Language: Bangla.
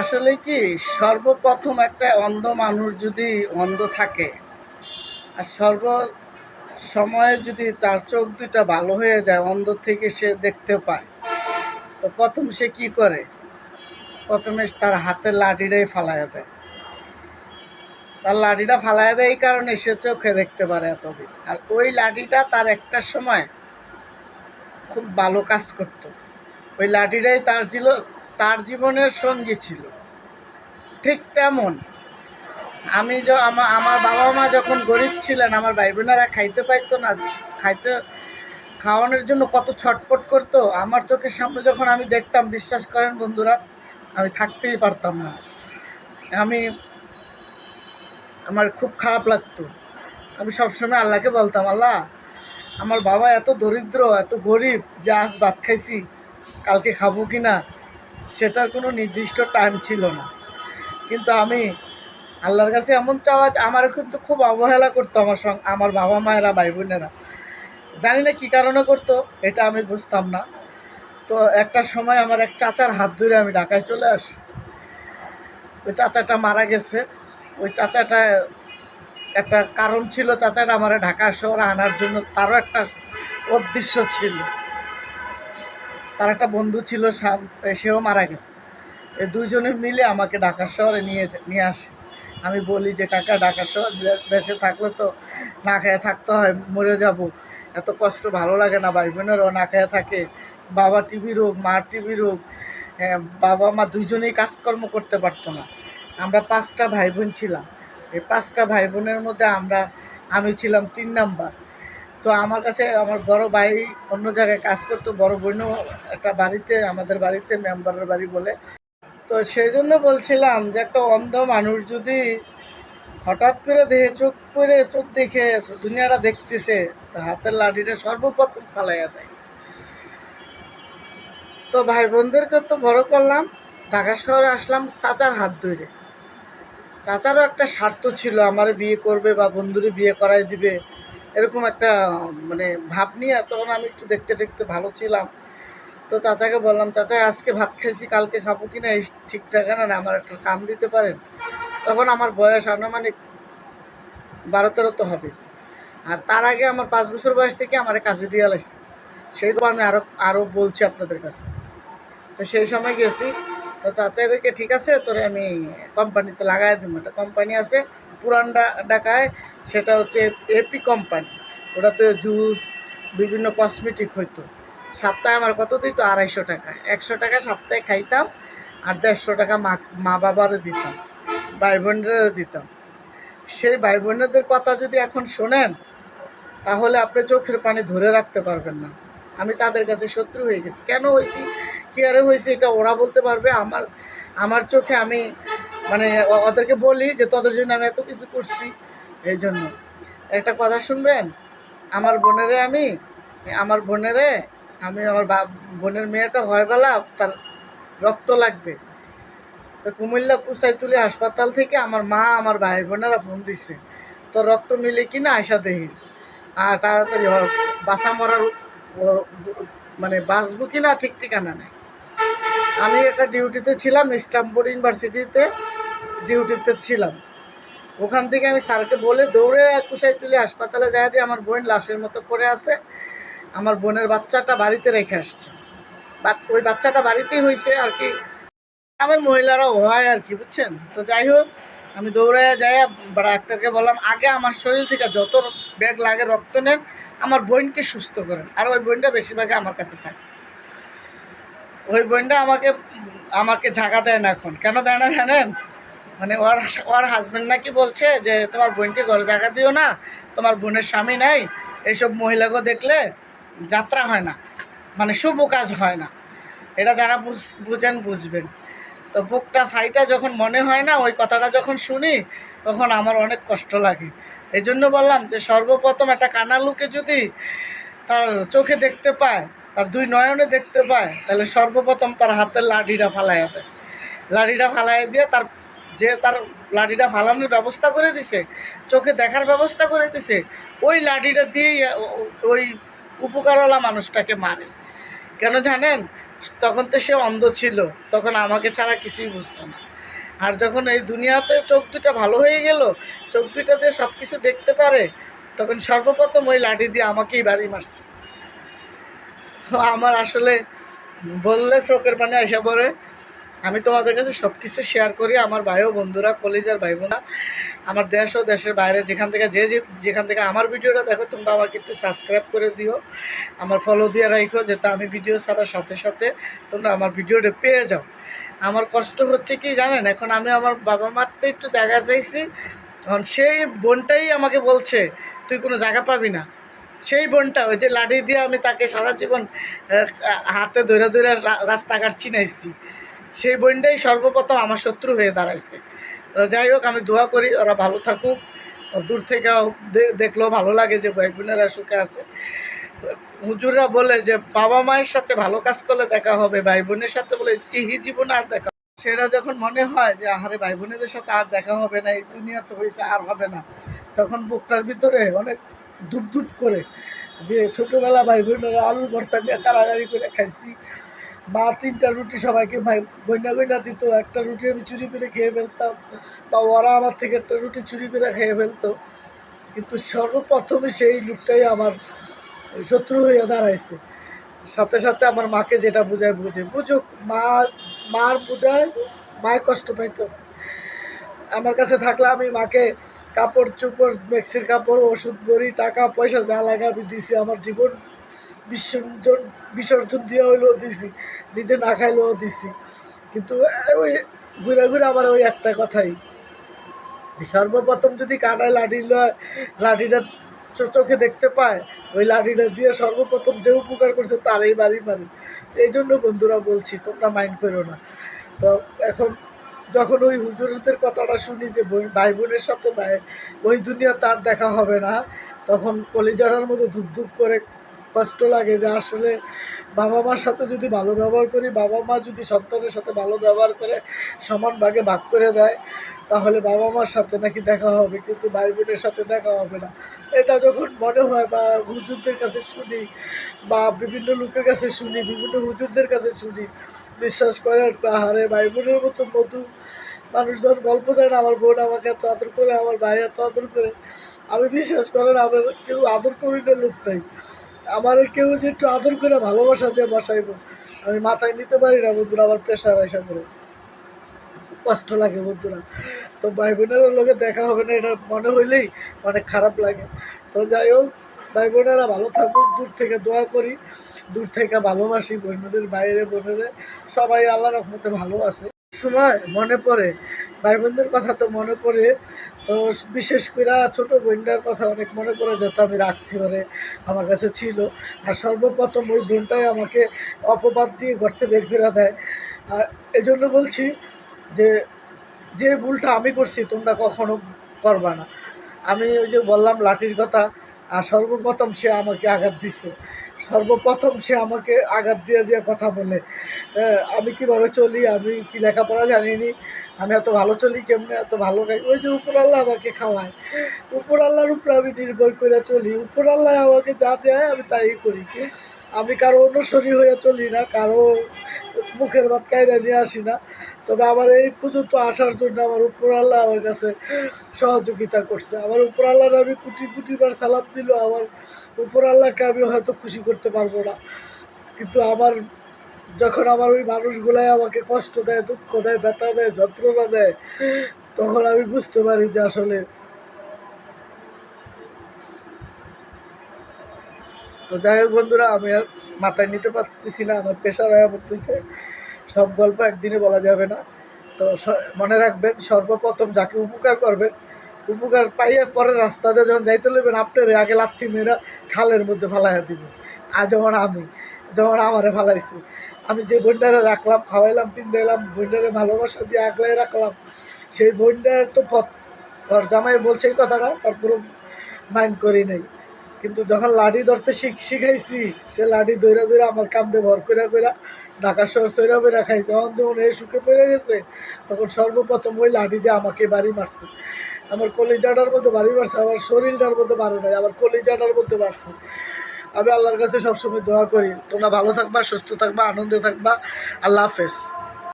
আসলে কি, সর্বপ্রথম একটা অন্ধ মানুষ যদি অন্ধ থাকে, আর সর্ব সময়ে যদি তার চোখ দুটা ভালো হয়ে যায়, অন্ধ থেকে সে দেখতে পায়, তো প্রথম সে কি করে? প্রথমে তার হাতের লাঠিটাই ফালাইয়া দেয়। তার লাঠিটা ফালাইয়া দেয় এই কারণে সে চোখে দেখতে পারে এতদিন। আর ওই লাঠিটা তার একটা সময় খুব ভালো কাজ করতো। ওই লাঠিটাই তার ছিল তার জীবনের সঙ্গী ছিল। ঠিক তেমন। আমি য আমার বাবা মা যখন গরিব ছিলেন, আমার ভাই বোনেরা খাইতে পাইতো না, খাইতে, খাওয়ানোর জন্য কত ছটপট করতো। আমার চোখের সামনে যখন আমি দেখতাম, বিশ্বাস করেন বন্ধুরা, আমি থাকতেই পারতাম না। আমি, আমার খুব খারাপ লাগতো। আমি সবসময় আল্লাহকে বলতাম, আল্লাহ, আমার বাবা এত দরিদ্র, এত গরিব, যে আজ ভাত খাইছি, কালকে খাব কি না সেটার কোনো নির্দিষ্ট টাইম ছিল না। কিন্তু আমি আল্লাহর কাছে এমন চাওয়া, আমার কিন্তু খুব অবহেলা করতো আমার সঙ্গে, আমার বাবা মায়েরা ভাই বোনেরা জানি না কী কারণে করতো, এটা আমি বুঝতাম না। তো একটা সময় আমার এক চাচার হাত ধরে আমি ঢাকায় চলে আসি। ওই চাচাটা মারা গেছে। ওই চাচাটা একটা কারণ ছিল, চাচাটা আমার ঢাকা শহরে আনার জন্য তারও একটা উদ্দেশ্য ছিল। তার একটা বন্ধু ছিল সেও মারা গেছে। এই দুইজনে মিলে আমাকে ঢাকা শহরে নিয়ে নিয়ে আসে। আমি বলি যে, কাকা ঢাকা শহর দেশে থাকলে তো না খেয়ে থাকতে হয়, মরে যাব। এত কষ্ট, ভালো লাগে না ভাই বোনেরও না খেয়ে থাকে। বাবা টিভি রোগ, মা টিভি রোগ বাবা মা দুইজনেই কাজকর্ম করতে পারতো না। আমরা পাঁচটা ভাই বোন ছিলাম। এই পাঁচটা ভাই বোনের মধ্যে আমরা, আমি ছিলাম তিন নাম্বার। তো আমার কাছে আমার বড় ভাই অন্য জায়গায় কাজ করতো, বড় বোনও একটা বাড়িতে, আমাদের বাড়িতে মেম্বারের বাড়ি বলে। তো সেই জন্য বলছিলাম যে একটা অন্ধ মানুষ যদি হঠাৎ করে দেখে চোখ করে চোখ দেখে দুনিয়াটা দেখতেছে, তা হাতের লাঠিটা সর্বপ্রথম ফালাইয়া দেয়। তো ভাই বোনদেরকে তো বড় করলাম, ঢাকা শহরে আসলাম চাচার হাত ধরে। চাচারও একটা স্বার্থ ছিল, আমার বিয়ে করবে বা বন্ধুরে বিয়ে করাই দিবে। এরকম একটা মানে ভাব নিয়ে তখন আমি একটু দেখতে দেখতে ভালো ছিলাম। তো চাচাকে বললাম, চাচা, আজকে ভাত খাইছি, কালকে খাব কি না? ঠিকঠাক না, আমার একটা কাম দিতে পারেন? তখন আমার বয়স আনুমানিক বারো তেরো তো হবে। আর তার আগে আমার পাঁচ বছর বয়স থেকে আমার কাজে দিয়ে লাগছে সেইগুলো আমি আরও আরও বলছি আপনাদের কাছে। তো সেই সময় গেছি। তো চাচাকে ঠিক আছে, তোরে আমি কোম্পানিতে লাগাই দিব একটা কোম্পানি আছে, পুরান ডা- ঢাকায়। সেটা হচ্ছে এপি কোম্পানি ওটাতে জুস বিভিন্ন কসমেটিক হইতো। সপ্তাহে আমার কত দিত? আড়াইশো টাকা। একশো টাকা সপ্তাহে খাইতাম আর দেড়শো টাকা মা মা বাবারও দিতাম ভাই বোনেরও দিতাম। সেই ভাই বোনেদের কথা যদি এখন শোনেন, তাহলে আপনি চোখের পানি ধরে রাখতে পারবেন না। আমি তাদের কাছে শত্রু হয়ে গেছি। কেন হয়েছি? কী আরে হয়েছে? এটা ওরা বলতে পারবে। আমার আমার চোখে আমি মানে ওদেরকে বলি যে, তোদের জন্য আমি এত কিছু করছি। এই জন্য একটা কথা শুনবেন? আমার বোনেরে আমি, আমার বোনেরে আমি আমার বোনের মেয়েটা হয় বেলা তার রক্ত লাগবে। তো কুমিল্লা কুসাইতুলি হাসপাতাল থেকে আমার মা, আমার ভাই বোনেরা ফোন দিচ্ছে তো রক্ত মিলে কি না আয়সা দেখিস? আর তাড়াতাড়ি বাসা মরার মানে বাঁচবো কি না ঠিক ঠিকানা নেই। আমি একটা ডিউটিতে ছিলাম ইস্টামপুর ইউনিভার্সিটিতে ডিউটিতে ছিলাম। ওখান থেকে আমি স্যারকে বলে দৌড়ে কুসাইতুলি হাসপাতালে যাই দিয়ে আমার বোন লাশের মতো পড়ে আছে। আমার বোনের বাচ্চাটা বাড়িতে রেখে আসছে। ওই বাচ্চাটা বাড়িতেই হয়েছে আর কি। আমার মহিলারা হয় আর কি, বুঝছেন? তো যাই হোক, আমি দৌড়াইয়া যাই ডাক্তারকে বললাম, আগে আমার শরীর থেকে যত ব্যাগ লাগে রক্ত নেন, আমার বোনকে সুস্থ করেন। আর ওই বোনটা বেশিরভাগই আমার কাছে থাকছে। ওই বোনটা আমাকে আমাকে ঝাঁকা দেয় না এখন। কেন দেয় না জানেন? মানে ওর ওর হাজব্যান্ড নাকি বলছে যে, তোমার বোনকে ঘরে জায়গা দিও না, তোমার বোনের স্বামী নাই এইসব মহিলাকে দেখলে যাত্রা হয় না মানে শুভ কাজ হয় না। এটা যারা বুঝ- বুঝেন, বুঝবেন। তো বুকটা ফাইটা যখন মনে হয় না, ওই কথাটা যখন শুনি, তখন আমার অনেক কষ্ট লাগে। এই জন্য বললাম যে, সর্বপ্রথম একটা কানালুকে যদি তার চোখে দেখতে পায়, তার দুই নয়নে দেখতে পায়, তাহলে সর্বপ্রথম তার হাতের লাঠিটা ফালাইয়া দেয়। লাঠিটা ফালাই দিয়ে তার যে তার লাঠিটা ফালানোর ব্যবস্থা করে দিছে, চোখে দেখার ব্যবস্থা করে দিছে, ওই লাঠিটা দিয়েই ওই উপকারওয়ালা মানুষটাকে মারে। কেন জানেন? তখন তো সে অন্ধ ছিল, তখন আমাকে ছাড়া কিছুই বুঝতো না। আর যখন এই দুনিয়াতে চোখ দুটা ভালো হয়ে গেল, চোখ দুটা দিয়ে সব কিছু দেখতে পারে, তখন সর্বপ্রথম ওই লাঠি দিয়ে আমাকেই বাড়ি মারছে। তো আমার আসলে বললে চোখের পানি এসে পড়ে। আমি তোমাদের কাছে সব কিছু শেয়ার করি, আমার ভাই ও বন্ধুরা, কলেজের ভাই বোনা আমার দেশ ও দেশের বাইরে, যেখান থেকে যে যেখান থেকে আমার ভিডিওটা দেখো, তোমরা আমাকে একটু সাবস্ক্রাইব করে দিও, আমার ফলো দিয়ে রাখো যাতে আমি ভিডিও ছাড়ার সাথে সাথে তোমরা আমার ভিডিওটা পেয়ে যাও। আমার কষ্ট হচ্ছে কি জানেন? এখন আমি আমার বাবা মারতে একটু জায়গা চাইছি, এখন সেই বোনটাই আমাকে বলছে, তুই কোনো জায়গা পাবি না। সেই বোনটা, ওই যে লাঠি দিয়ে আমি তাকে সারা জীবন হাতে ধরে ধরে রাস্তাঘাট চিনাইছি সেই বোনটাই সর্বপ্রথম আমার শত্রু হয়ে দাঁড়াইছে। যাই হোক, আমি দোয়া করি, ওরা ভালো থাকুক। দূর থেকে দেখলেও ভালো লাগে যে ভাই বোনেরা সুখে আছে। হুজুররা বলে যে, বাবা মায়ের সাথে ভালো কাজ করলে দেখা হবে, ভাই বোনের সাথে বলে, ইহি জীবনে আর দেখা সেটা যখন মনে হয় যে, আহারে, ভাই বোনেদের সাথে আর দেখা হবে না, এই দুনিয়া তো হয়েছে আর হবে না। তখন বুকটার ভিতরে অনেক ধুপ ধুপ করে যে, ছোটোবেলা ভাই বোনেরা আলুর ভর্তা নিয়ে কারাগারি করে খাইছি মা তিনটা রুটি সবাইকে ভাই বইনা বইনা দিত। একটা রুটি আমি চুরি করে খেয়ে ফেলতাম, বা ওরা আমার থেকে একটা রুটি চুরি করে খেয়ে ফেলতো। কিন্তু সর্বপ্রথমে সেই লোকটাই আমার শত্রু হয়ে দাঁড়াইছে। সাথে সাথে আমার মাকে যেটা বোঝায় বুঝে বুঝুক মা, মার বোঝায় মায় কষ্ট পাইতেছে। আমার কাছে থাকলে আমি মাকে কাপড় চোপড়, মেক্সির কাপড়, ওষুধ বড়ি, টাকা, পয়সা যা লাগে আমি দিছি, আমার জীবন বিসর্জন বিসর্জন দিয়ে হইলেও দিছি। নিজে না খাইলেও দিছি। কিন্তু ওই ঘুরে ঘুরে আমার ওই একটা কথাই। সর্বপ্রথম যদি কানায় লাঠি লাঠিটা চোখে দেখতে পায়, ওই লাঠিটা দিয়ে সর্বপ্রথম যে উপকার করছে তারই বাড়ি মারি এই জন্য বন্ধুরা বলছি, তোমরা মাইন্ড করো না। তো এখন যখন ওই হুজুরদের কথাটা শুনি যে ভাই বোনের সাথে ভাই ওই দুনিয়া তার দেখা হবে না, তখন কলিজারার মধ্যে ধুপ করে কষ্ট লাগে যে আসলে বাবা মার সাথে যদি ভালো ব্যবহার করি, বাবা মা যদি সন্তানের সাথে ভালো ব্যবহার করে সমান ভাগে ভাগ করে দেয়, তাহলে বাবা মার সাথে নাকি দেখা হবে, কিন্তু ভাই বোনের সাথে দেখা হবে না। এটা যখন মনে হয় বা হুজুরদের কাছে শুনি বা বিভিন্ন লোকের কাছে শুনি, বিভিন্ন হুজুরদের কাছে শুনি, বিশ্বাস করে আহারে ভাই বোনের মতো মধু মানুষজন গল্প দেন আমার বোন আমাকে এত আদর করে, আমার ভাই এত আদর করে। আমি বিশ্বাস করেন, আমার কেউ আদর করি না লোক নাই। আমার কেউ যে একটু আদর করে ভালোবাসা দিয়ে বসাইব আমি মাথায় নিতে পারি না বন্ধুরা, আমার প্রেশার আসা করে কষ্ট লাগে বন্ধুরা। তো ভাই বোনেরা লোকে দেখা হবে না, এটা মনে হইলেই অনেক খারাপ লাগে। তো যাই হোক ভাই বোনেরা ভালো থাকুক, দূর থেকে দোয়া করি। দূর থেকে ভালোবাসি বোনদের বাইরে, বোনেদের। সবাই আল্লাহ রহমতে ভালো আছে। সময় মনে পড়ে। ভাই বোনদের কথা তো মনে পড়ে। তো বিশেষ করে ছোট বোনটার কথা অনেক মনে পড়ে যেত আমি রাখছি ওরে আমার কাছে ছিল। আর সর্বপ্রথম ওই বোনটাই আমাকে অপবাদ দিয়ে গর্তে বের করে দেয়। আর এজন্য বলছি যে যে ভুলটা আমি করছি তোমরা কখনো করবা না। আমি ওই যে বললাম লাঠির কথা, আর সর্বপ্রথম সে আমাকে আঘাত দিচ্ছে সর্বপ্রথম সে আমাকে আঘাত দিয়ে দিয়ে কথা বলে আমি কীভাবে চলি? আমি কি লেখাপড়া জানিনি? আমি এত ভালো চলি কেমনে? এত ভালো খাই ওই যে উপর আল্লাহ আমাকে খাওয়ায়। উপর আল্লাহর উপরে আমি নির্ভর করে চলি। উপর আল্লাহ আমাকে যা দেয় আমি তাই করি। আমি কারও অনুসরী হয়ে চলি না, কারও মুখের ভাত কায়দা নিয়ে আসি না। তবে আমার এই পর্যন্ত আসার জন্য আমার উপর আল্লাহ আমার কাছে সহযোগিতা করছে। আমার উপর আল্লাহর আমি কুটি কুটি বার সালাম দিল, আমার উপর আল্লাহকে আমি হয়তো খুশি করতে পারব না। কিন্তু আমার যখন আমার ওই মানুষগুলাই আমাকে কষ্ট দেয়, দুঃখ দেয়, ব্যথা দেয়, যন্ত্রণা দেয়, তখন আমি বুঝতে পারি যে আসলে তো যাই হোক বন্ধুরা, আমি আর মাথায় নিতে পারতেছি না, আমার প্রেশার হয়ে পড়তেছে। সব গল্প একদিনে বলা যাবে না। তো মনে রাখবেন, সর্বপ্রথম যাকে উপকার করবেন, উপকার পাইয়া পরে রাস্তাতে যখন যাইতে নেবেন আপনার আগে লাথি মেয়েরা খালের মধ্যে ফালাইয়া দিব। আর যেমন আমি যেমন আমারে ফালাইছি, আমি যে বন্ডারে রাখলাম, খাওয়াইলাম পিন্দাইলাম বন্ডারে ভালোবাসা দিয়ে আগলাই রাখলাম, সেই বন্ডার তো পথ ওর জামাই বলছে এই কথাটা তারপরে মাইন্ড করি নাই। কিন্তু যখন লাঠি ধরতে শিখ শিখাইছি, সে লাঠি দৈরা দৈরা আমার কান্দে ভর করে করে ঢাকা শহর সৈরা বেরা খাইছে। যখন যখন এই শুকে পড়ে গেছে, তখন সর্বপ্রথম ওই লাঠি দিয়ে আমাকে বাড়ি মারছে। আমার কলিজাটার মধ্যে বাড়ি মারছে, আমার শরীরটার মধ্যে মারে নাই, আমার কলিজাটার মধ্যে বাড়ছে। আমি আল্লাহর কাছে সবসময় দোয়া করি, তোমরা ভালো থাকবা, সুস্থ থাকবা, আনন্দে থাকবা। আল্লাহ হাফেজ।